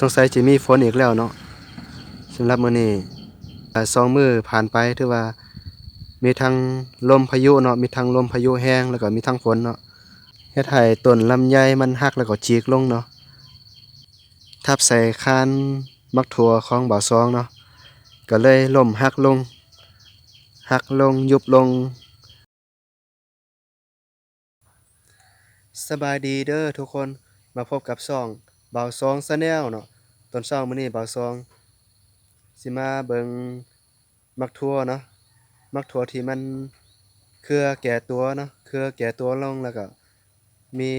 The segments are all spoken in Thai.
สงสัยจะมีฝนอีกแล้วเนาะสำหรับมื้อนี้สองมือผ่านไปถือว่า มีทั้งลมพายุเนาะมีทั้งลมพายุแห้งแล้วก็มีทั้งฝนเนาะเฮ็ดให้ต้นลำไยมันหักแล้วก็จีกลงเนาะทับใส่คานมักถั่วของบ่าวซองเนาะก็เลยล่มหักลงหักลงยุบลง สบายดีเด้อทุกคนมาพบกับซอง บ่าวซองซะแนลเนาะตอนเช้ามื้อนี้บ่าวซองสิมาเบิงมักทั่วเนาะมักทั่วที่มันเครือแก่ตัวเนาะเครือแก่ตัวลงแล้วก็มี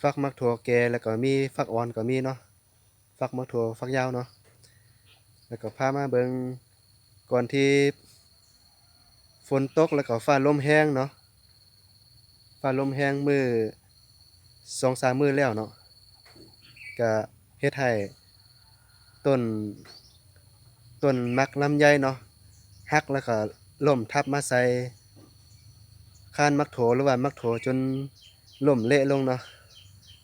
ฟักมักถั่วแก่แล้วก็มีฟักอ่อนก็มีเนาะฟักมักถั่วฟักยาวเนาะแล้วก็พามาเบิงก่อนที่ฝนตกแล้วก็ฟ้าลมแห้งเนาะฟ้าลมแห้งมือสองสามมือแล้วเนาะ ก็เฮ็ดให้ต้นต้นมักลำไยเนาะหักแล้วก็ล่มทับมาใส่คานมักโถหรือว่ามักโถจนล่มเละลงเนาะ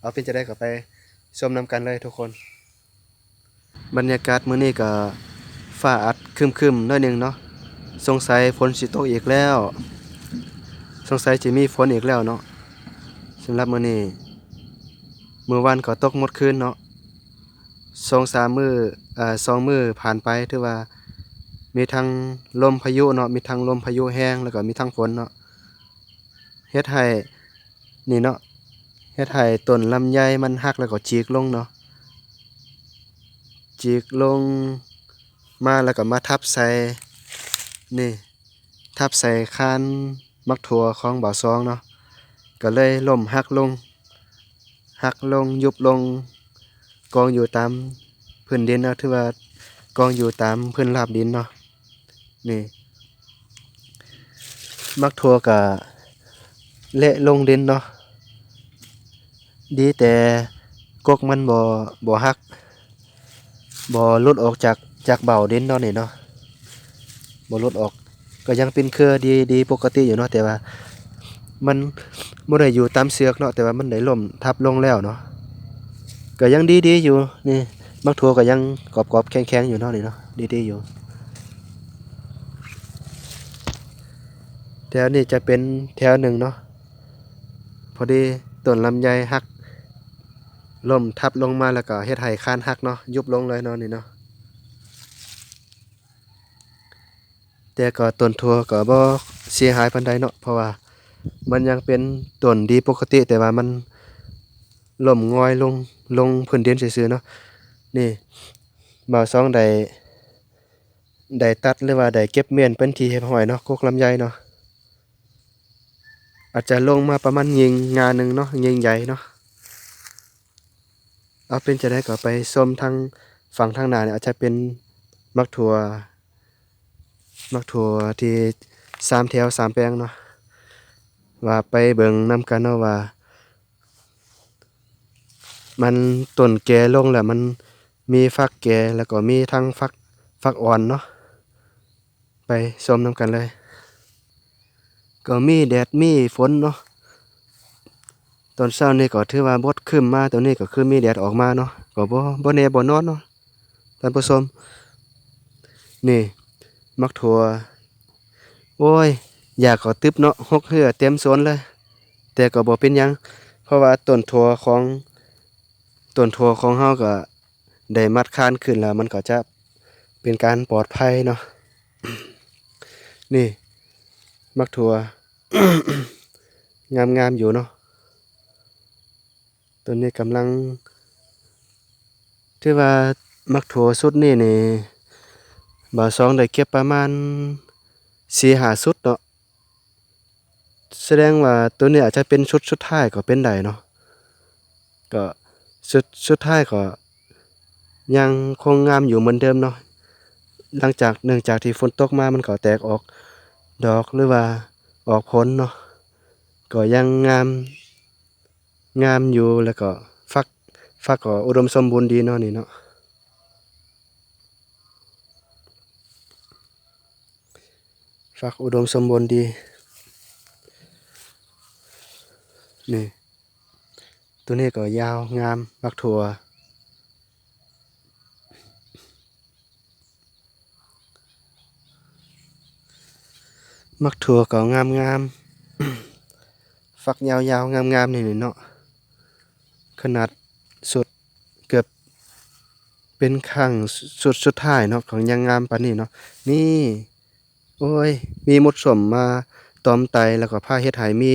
เอาเป็นจะได้ก็ไปชมนำกันเลยทุกคน บรรยากาศมื้อนี้ก็ฟ้าอัดคึมๆหน้อยหนึงเนาะสงสัยฝนสิตกอีกแล้ว สงสัยจะมีฝนอีกแล้วเนาะสำหรับมื้อนี้ มื้อวันก็ตกหมดคืนเนาะสองสามมืออ่าสองมือผ่านไปถือว่า มีทั้งลมพายุเนาะมีทั้งลมพายุแห้งแล้วก็มีทั้งฝนเนาะเฮ็ดให้นี่เนาะเฮ็ดให้ต้นลำไยมันหักแล้วก็จีกลงเนาะจีกลงมาแล้วก็มาทับใส่นี่ ทับใส่คานมักถั่วของบ่าวซองเนาะก็เลยล่มหักลง หักลงยุบลง กองอยู่ตามพื้นดินเนาะถือว่ากองอยู่ตามพื้นราบดินเนาะนี่ มักถั่วก็เละลงดินเนาะดีแต่กกมันบ่บ่หักบ่ลุดออกจากจากเบาดินเนาะนี่เนาะบ่ลุดออกก็ยังเป็นเครือดีดีปกติอยู่เนาะแต่ว่ามัน บ่ได้อยู่ตามเสือกเนาะแต่ว่ามันได้ล่มทับลงแล้วเนาะก็ยังดีดีอยู่นี่มักถั่วก็ยังกรอบๆแข็งๆอยู่เนาะนี่เนาะดีดีอยู่แถวนี้จะเป็นแถวหนึ่งเนาะพอดีต้นลำไยหักล่มทับลงมาแล้วก็เฮ็ดให้คานหักเนาะยุบลงเลยเนาะนี่เนาะแต่ก็ต้นทัวก็บ่เสียหายปานใดเนาะเพราะว่า มันยังเป็นต้นดีปกติแต่ว่ามันล่มงอยลงลงพื้นดินซื่อๆเนาะนี่บ่าวซองได้ได้ตัดหรือว่าได้เก็บเมียนเป็นทีเรียบร้อยเนาะกกลำไยเนาะอาจจะลงมาประมาณยิงงานหนึ่งเนาะยิงใหญ่เนาะเอาเป็นจะได้ก็ไปชมทางฝั่งทางหน้าเนี่ยอาจจะเป็นมักถั่วมักถั่วที่สามแถวสามแปลงเนาะ ว่าไปเบิ่งนำกันเนาะว่า มันต้นแก่ลงแล้วมันมีฟักแก่แล้วก็มีทั้งฟักฟักอ่อนเนาะไปชมนำกันเลย ก็มีแดดมีฝนเนาะตอนเช้านี่ก็ถือว่าบดครึ้มมาตอนนี้ก็คือมีแดดออกมาเนาะก็บ่บ่แน่บ่นอนเนาะท่านผู้ชมนี่ มักถั่วโอ้ย อยากขอตึบเนาะหกเหือเต็มสวนเลย แต่ก็บ่เป็นยัง เพราะว่าต้นถั่วของต้นถั่วของเฮาก็ได้มัดคานขึ้นแล้ว มันก็จะเป็นการปลอดภัยเนาะนี่ มักถั่วงามๆอยู่เนาะต้นนี้กำลังที่ว่ามักถั่วสุดนี่นี่บ่าวสองได้เก็บประมาณสี่หาชุดเนาะ แสดงว่าตัวนี้อาจจะเป็นชุดสุดท้ายก็เป็นได้เนาะก็ชุดสุดท้ายก็ ยังคงงามอยู่เหมือนเดิมเนาะหลังจากเนื่องจากที่ฝนตกมามันก็แตกออกดอกหรือว่าออกผลเนาะก็ยังงามงามอยู่แล้วก็ฟักฟักก็อุดมสมบูรณ์ดีเนาะนี่เนาะฝักอุดมสมบูรณ์ดี นี่ ตัวนี้ก็ยาวงามมักถั่วมักถั่วก็งามงามฟักยาวยาวงามงามนี่นเนาะขนาดสุดเกือบเป็นขั้งสุดสุดท้ายเนาะของยางงามปานนี้เนาะนี่โอ้ย มีมดสมมาตอมไตแล้วก็ผ้าเฮ็ดไหมี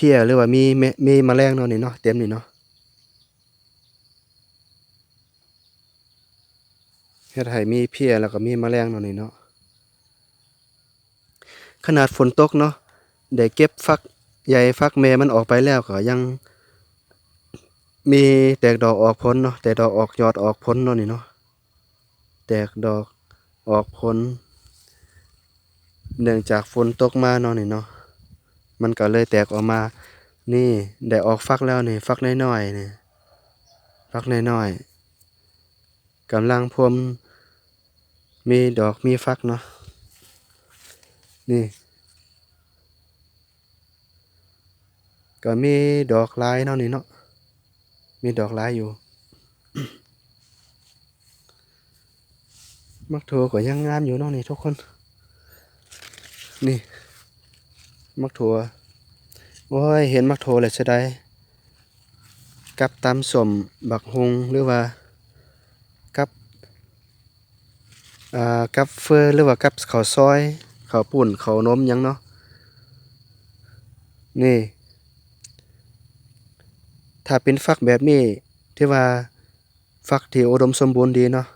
พี้ยหรือว่ามีมมีแมลงเนาะนี่เนาะเต็มนี่เนาะเฮ็ดให้มีเพี้ยแล้วก็มีแมลงเนาะนี่เนาะขนาดฝนตกเนาะได้เก็บฟักใหญ่ฟักแม่มันออกไปแล้วก็ยัง มีแตกดอกออกผลเนาะแตกดอกออกยอดออกผลเนาะนี่เนาะแตกดอกออกผลเนื่องจากฝนตกมาเนาะนี่เนาะ มันก็เลยแตกออกมา นี่ได้ออกฟักแล้วนี่ฟักน้อยๆนี่ฟักน้อยๆกำลังพรมมีดอกมีฟักเนาะนี่ ก็มีดอกลายเนาะนี่เนาะมีดอกลายอยู่ มักโทก็ยังงามอยู่เนาะนี่ทุกคน นี่ มักถั่วโอ้ยเห็นมักโทเลยเสียดายกับตำสมบักฮงหรือว่ากับอ่ากับเฟอหรือว่ากับข้าวซอยข้าวปุ่นข้าวนมยังเนาะนี่ ถ้าเป็นฟักแบบนี้ที่ว่าฟักที่อุดมสมบูรณ์ดีเนาะ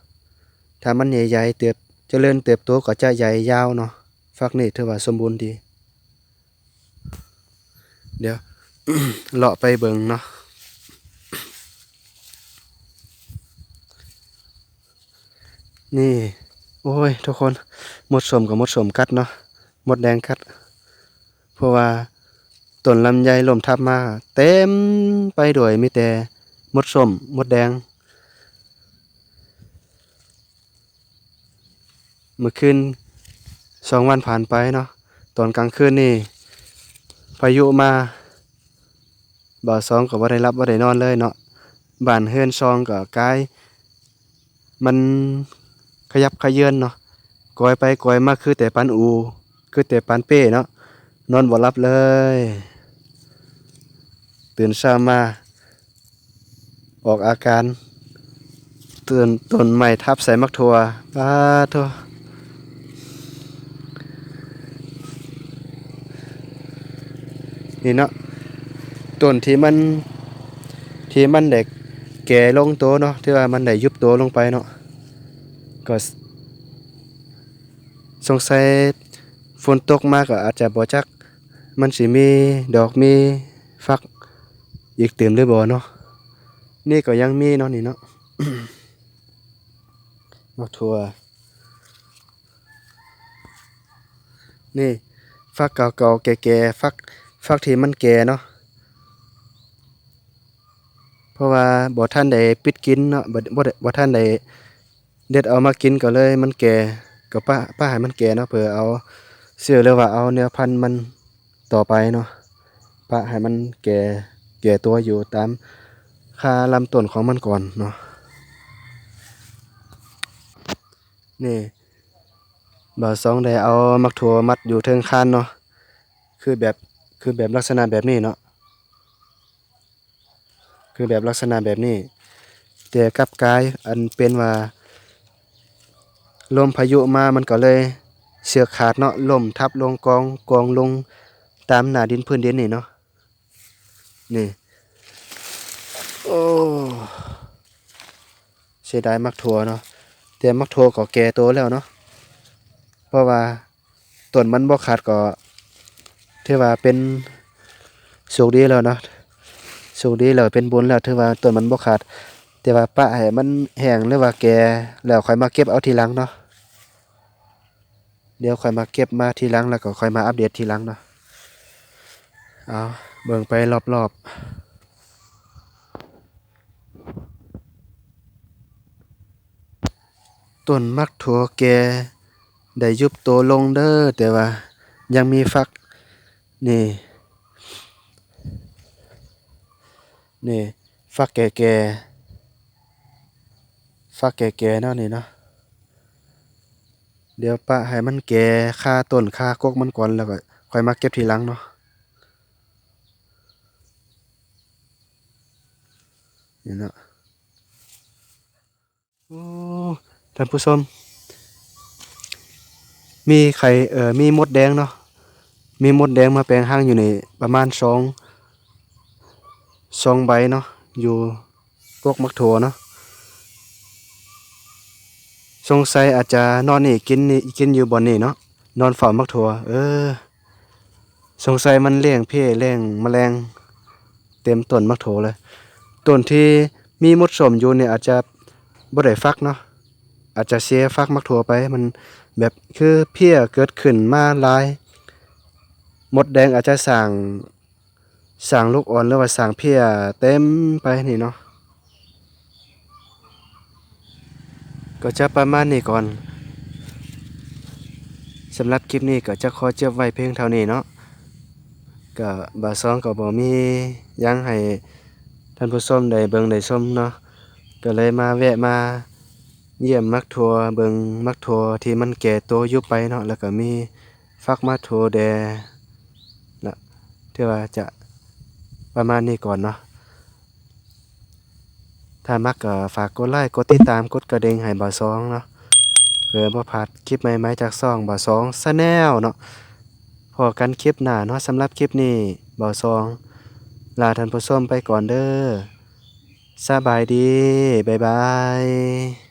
ถ้ามันใหญ่ๆเติบจเจริญเติบโตก็จะใหญ่ยาวเนาะฟักนี่ถือว่าสมบูรณ์ดี เดี๋ยวเลาะไปเบิงเนาะนี่ โอ้ย ทุกคนหมดสมกับหมดสมกัดเนาะหมดแดงกัด เพราะว่าต้นลำไยล่มทับมา เต็มไปด้วยมีแต่หมดสมหมดแดง เมื่อคืนสองวันผ่านไปเนาะตอนกลางคืนนี่ พายุมาบ่าวสองก็บ่ได้รับบ่ได้นอนเลยเนาะบ้านเฮือนซองก็กลาย มันขยับขยื่นเนาะกอยไปกอยมาคือแต่ปันอู คือแต่ปันเป้เนาะนอนบ่หลับเลย ตื่นเช้ามา ออกอาการตื่นต้นใหม่ทับใส่มักถั่วปาโท นี่เนาะต้นที่มันที่มันได้แก่ลงโตเนาะที่ว่ามันได้ยุบโตลงไปเนาะก็สงสัยฝนตกมากก็อาจจะบ่จัก มันสิมีดอกมีฟักอีกเต็มหรือบ่เนาะนี่ก็ยังมีเนาะนี่เนาะมักทั่วนี่ ฟักเก่าๆแก่ๆฟัก ฟักที่มันแก่เนาะเพราะว่าบ่ท่านได้ปิดกินเนาะบ่บ่ได้บ่ท่านได้เด็ดเอามากินก็เลยมันแก่ก็ป้าป้าให้มันแก่เนาะเพื่อเอาเสื้อหรือว่าเอาเนื้อพันธุ์มันต่อไปเนาะป้าให้มันแก่แก่ตัวอยู่ตามค่าลำต้นของมันก่อนเนาะนี่บ่าวสองได้เอามักถั่วมัดอยู่เทิงคานเนาะคือแบบ คือแบบลักษณะแบบนี้เนาะคือแบบลักษณะแบบนี้ แต่กับกายอันเป็นว่าลมพายุมามันก็เลยเสือกขาดเนาะลมทับลงกองกองลงตามหน้าดินพื้นดินนี่เนาะนี่โอ้เสียดายมักถั่วเนาะแต่มักถั่วก็แก่โตแล้วเนาะเพราะว่าต้นมันบ่ขาดก็ ถือว่าเป็นโชคดีแล้วเนาะโชคดีแล้วเป็นบุญแล้วถือว่าต้นมันบ่ขาด แต่ว่าปะให้มันแห้งหรือว่าแก่แล้วค่อยมาเก็บเอาทีหลังเนาะเดี๋ยวค่อยมาเก็บมาทีหลังแล้วก็ค่อยมาอัปเดตทีหลังเนาะเอาเบิ่งไปรอบๆต้นมักถั่วแก่ได้ยุบโตลงเด้อแต่ว่ายังมีฟัก นี่นี่ฟักแก่ๆฟักแก่ๆเนาะนี่เนาะเดี๋ยวปะให้มันแก่คาต้นคากกมันก่อนแล้วก็ค่อยมาเก็บทีหลังเนาะนี่เนาะโอ้ท่านผู้ชมมีไข่เอ่อมีมดแดงเนาะ มีมดแดงมาแปลงร่างอยู่ในประมาณสองสองใบเนาะอยู่กกมักโถเนาะสงสัยอาจจะนอนนี่กินนี่กินอยู่บนนี่เนาะนอนเฝ้ามักโถเออ สงสัยมันเลี้ยงเพลี้ยเลี้ยงแมลง เต็มต้นมักโถเลยต้นที่มีมดสมอยู่เนี่ยอาจจะบ่ได้ฟักเนาะอาจจะเสียฟักมักโถไปมันแบบคือเพี้ยเกิดขึ้นมาหลาย มดแดงอาจจะสร้างสร้างลูกอ่อนหรือว่าสร้างเพียเต็มไปนี่เนาะก็จะประมาณนี้ก่อนสำหรับคลิปนี้ก็จะขอเจ็บไว้เพียงเท่านี้เนาะก็บาซองก็บ่มียังให้ท่านผู้ชมได้เบิ่งได้ชมเนาะก็เลยมาแวะมาเยี่ยมมักทัวเบิงมักทัวที่มันแก่โตอยู่ไปเนาะแล้วก็มีฟักมักทัวแด ที่ว่าจะประมาณนี้ก่อนเนาะถ้ามักก็ฝากกดไลค์กดติดตามกดกระดิ่งให้บ่าวสองเนาะเพื่อบ่พลาดคลิปใหม่ๆจากซองบ่าวสองซะแนวเนาะพอกันคลิปหน้าเนาะสำหรับคลิปนี้บ่าวสอง ลาท่านผู้ชมไปก่อนเด้อสบายดี บ๊ายบาย